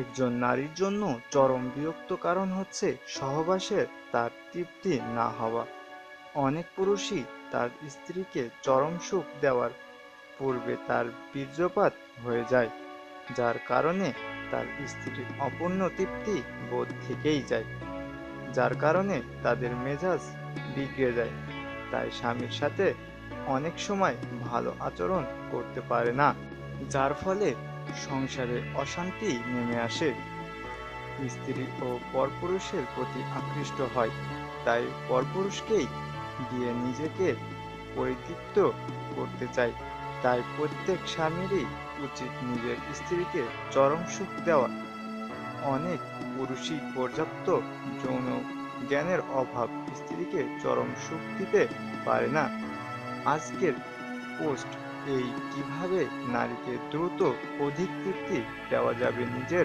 একজন নারীর জন্য চরম বিরক্ত কারণ হচ্ছে সহবাসের তার তৃপ্তি না হওয়া। অনেক পুরুষই তার স্ত্রীকে চরম সুখ দেওয়ার পূর্বে তার বীর্যপাত হয়ে যায়, যার কারণে তার স্ত্রীর অপূর্ণ তৃপ্তি বোধ থেকেই যায়, যার কারণে তাদের মেজাজ বিগড়ে যায়। তাই স্বামীর সাথে অনেক সময় ভালো আচরণ করতে পারে না। যার ফলে সংসারে অশান্তি নেমে আসে। স্ত্রী ও পরপুরুষের প্রতি আকৃষ্ট হয়, তাই পরপুরুষকেই দিয়ে নিজেকে পরিতৃপ্ত করতে চায়। তাই প্রত্যেক স্বামীরই উচিত নিজের স্ত্রীকে চরম সুখ দেওয়া। অনেক পুরুষই পর্যাপ্ত যৌন জ্ঞানের অভাব স্ত্রীকে চরম সুখ দিতে পারে না। আজকের পোস্ট এই কীভাবে নারীকে দ্রুত অধিক তৃপ্তি দেওয়া যাবে নিজের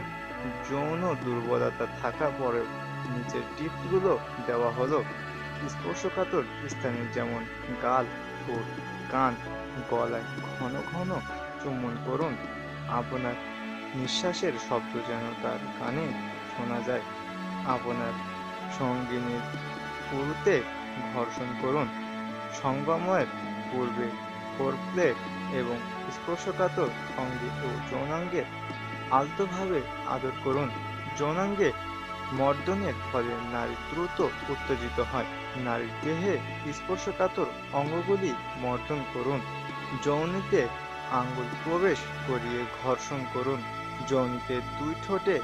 যৌন দুর্বলতা থাকা পরেও? নিচের টিপসগুলো দেওয়া হলো, স্পর্শকাতর স্থানে যেমন গাল, ঠোঁট, কান, গলায় ঘন ঘন চুম্বন করুন। আপনার নিঃশ্বাসের শব্দ যেন তার কানে শোনা যায়। আপনার সঙ্গিনীর পুরুতে ঘর্ষণ করুন। সংগমের পূর্বে ফোরপ্লে এবং স্পর্শকাতর অঙ্গে ও যৌনাঙ্গে আলতোভাবে আদর করুন। যৌনাঙ্গে মর্দনের ফলে নারী দ্রুত উত্তেজিত হয়। নারীর দেহে স্পর্শকাতর অঙ্গগুলি মর্দন করুন। যৌনিতে আঙ্গুল প্রবেশ করিয়ে ঘর্ষণ করুন। যৌনিতে দুই ঠোঁটে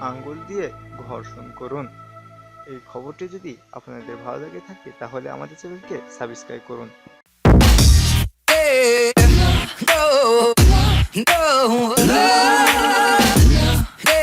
আঙ্গুল দিয়ে ঘর্ষণ করুন। এই খবরটি যদি আপনাদের ভালো লাগে থাকে, তাহলে আমাদের চ্যানেলকে সাবস্ক্রাইব করুন। No, no.